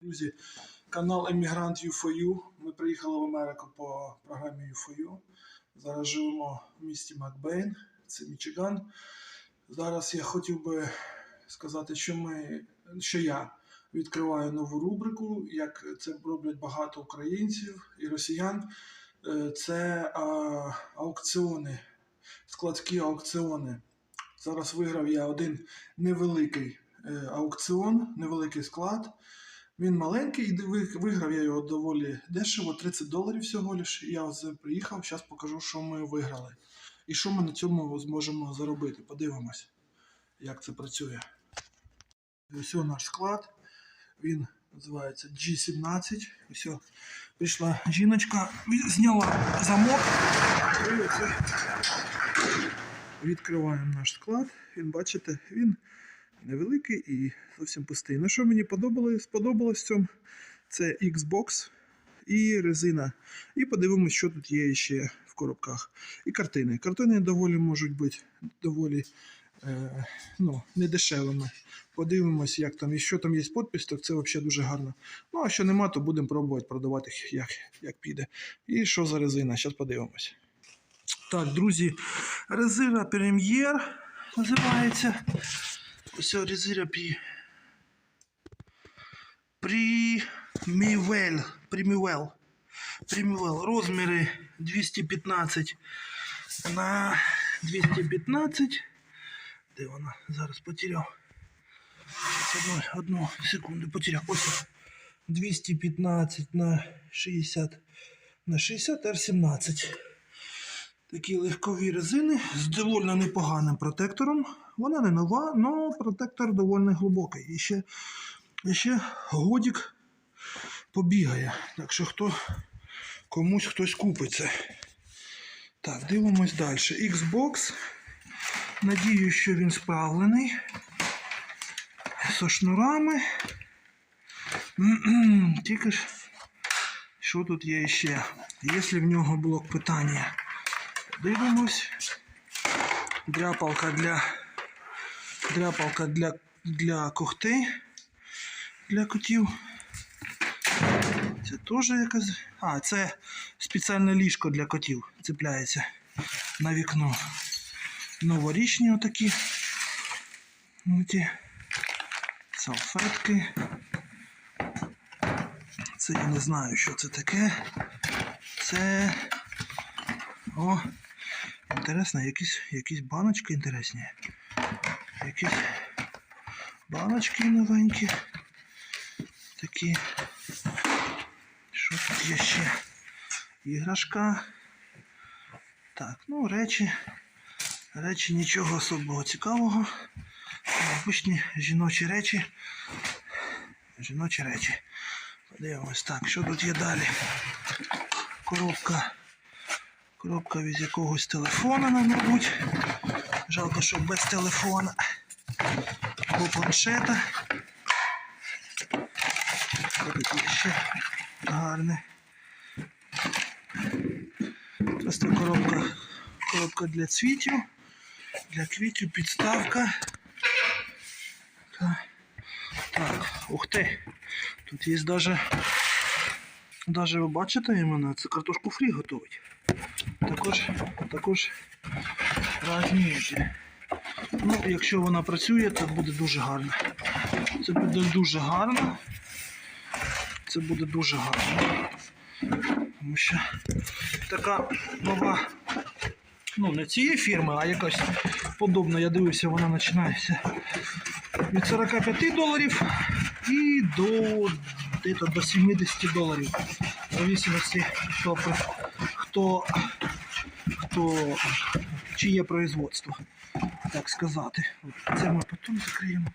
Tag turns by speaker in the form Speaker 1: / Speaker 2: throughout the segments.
Speaker 1: Друзі, канал Емігрант U4U. Ми приїхали в Америку по програмі U4U. Зараз живемо в місті Макбейн, це Мічиган. Зараз я хотів би сказати, що ми, що я відкриваю нову рубрику, як це роблять багато українців і росіян. Е, Це а, аукціони, складські аукціони. Зараз виграв я один невеликий аукціон, невеликий склад. Він маленький, і виграв я його доволі дешево, 30 доларів всього лиш. Я ось приїхав, зараз покажу, що ми виграли. І що ми на цьому зможемо заробити. Подивимось, як це працює. Ось наш склад. Він називається G17. Ось прийшла жіночка, зняла замок. Відкриваємо наш склад. Він, бачите, він невеликий і зовсім пустий. Ну, що мені подобалось, сподобалось в цьому? Це Xbox і резина. І подивимось, що тут є ще в коробках. І картини. Картини доволі можуть бути доволі е, ну, недешевими. Подивимось, як там і що там є підпис, так це взагалі дуже гарно. Ну, а що нема, то будемо пробувати продавати як, як піде. І що за резина? Зараз подивимось. Так, друзі, резина Premier називається. Ось Пі. Примівел. Примівел. Примівел. Розміри 215 на 215. Де вона? Зараз потеряв. Одну, одну секунду потеряв. Ось. 215 на 60 на 60 R17. Такі легкові резини з доволі непоганим протектором. Вона не нова, але протектор доволі глибокий. І ще, і ще годік побігає. Так що хто комусь хтось купить це. Так, дивимось далі. Xbox. Надію, що він справлений. Со шнурами. Тільки ж, що тут є ще? Якщо в нього блок питання. Дивимось. Дряпалка для дряпалка для, для когтей для котів. Це теж якась. А, це спеціальне ліжко для котів. Цепляється на вікно. Новорічні отакі. Оті. Салфетки. Це я не знаю, що це таке. Це. О, інтересно, якісь, якісь баночки інтересні. Якісь баночки новенькі. Такі. Що тут є ще? Іграшка. Так, ну речі. Речі нічого особого цікавого. Обичні жіночі речі. Жіночі речі. Подивимось так, що тут є далі. Коробка. Коробка від якогось телефона, мабуть. Жалко, що без телефона. Або планшета. Тут ще гарне. Просто коробка, коробка для цвітів. Для квітів підставка. Так, ух ти. Тут є даже, даже ви бачите іменно, це картошку фрі готують. Також, також різні. Ну, якщо вона працює, то буде дуже гарно. Це буде дуже гарно. Це буде дуже гарно. Тому що така нова, ну не цієї фірми, а якась подобна, я дивився, вона починається від 45 доларів і до, десь до 70 доларів. В зависимості, хто, хто, хто, чиє производство, так сказати. Це ми потім закриємо.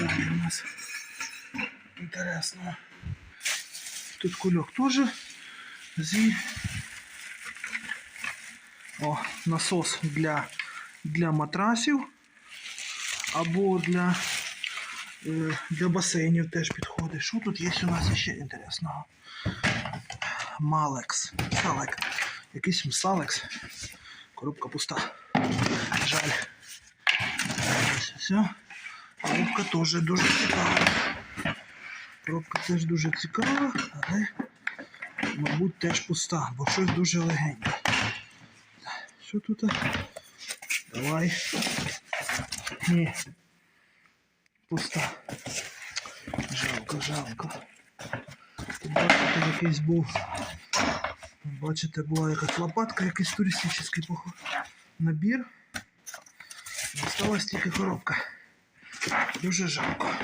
Speaker 1: Далі у нас інтересно. Тут кульок теж зі. О, насос для, для матрасів або для, е, для басейнів теж підходить. Що тут є у нас ще інтересного? Малекс. Салек. Якийсь Салекс. Коробка пуста. Жаль. Все. Коробка теж дуже цікава. Коробка теж дуже цікава, але, мабуть, теж пуста, бо щось дуже легеньке. Що тут? Давай. Ні. Пуста. Жалко, жалко. Тут якийсь був. Бачите, була якась лопатка, якийсь туристичний поход. Набір. Осталась тільки коробка. Дуже жалко.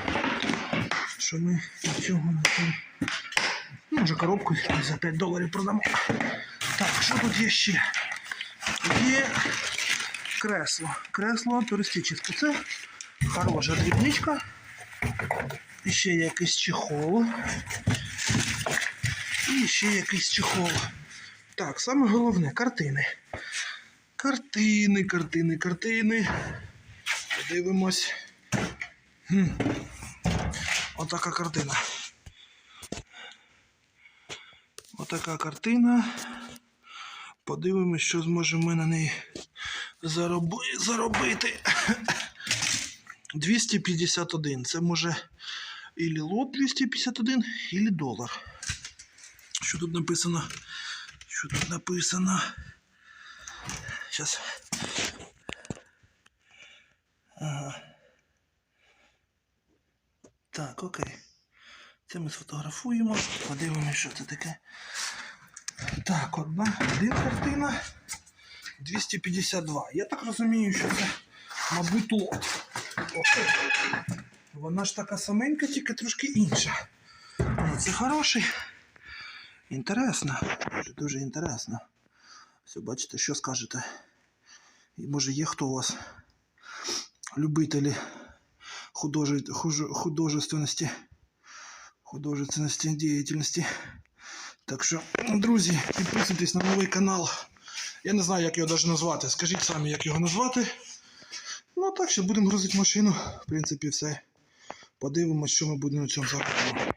Speaker 1: Що ми нічого не там. Ну, може коробку за 5 доларів продамо. Так, що тут є ще? Є кресло. Кресло туристичне. Це хороша дрібничка. І ще якийсь чехол. І ще якийсь чехол. Так, саме головне картини. Картини, картини, картини. Подивимось. Хм. Отака картина. Отака картина. Подивимось, що зможемо ми на неї зароби... заробити. 251. Це може ілі лот 251, ілі долар. Що тут написано? Що тут написано? Сейчас. Ага. Так, окей. Це ми сфотографуємо, подивимося, що це таке. Так, одна, один картина. 252. Я так розумію, що це, мабуть, лот. Вона ж така саменька, тільки трошки інша. Це хороший. Інтересно. Дуже, дуже інтересно. Все, бачите, що скажете? І може є хто у вас? Любителі художи... хуже- художественності, художественності діяльності. Так що, друзі, підписуйтесь на новий канал. Я не знаю, як його навіть назвати. Скажіть самі, як його назвати. Ну так що будемо грузити машину. В принципі, все. Подивимось, що ми будемо на цьому заробляти.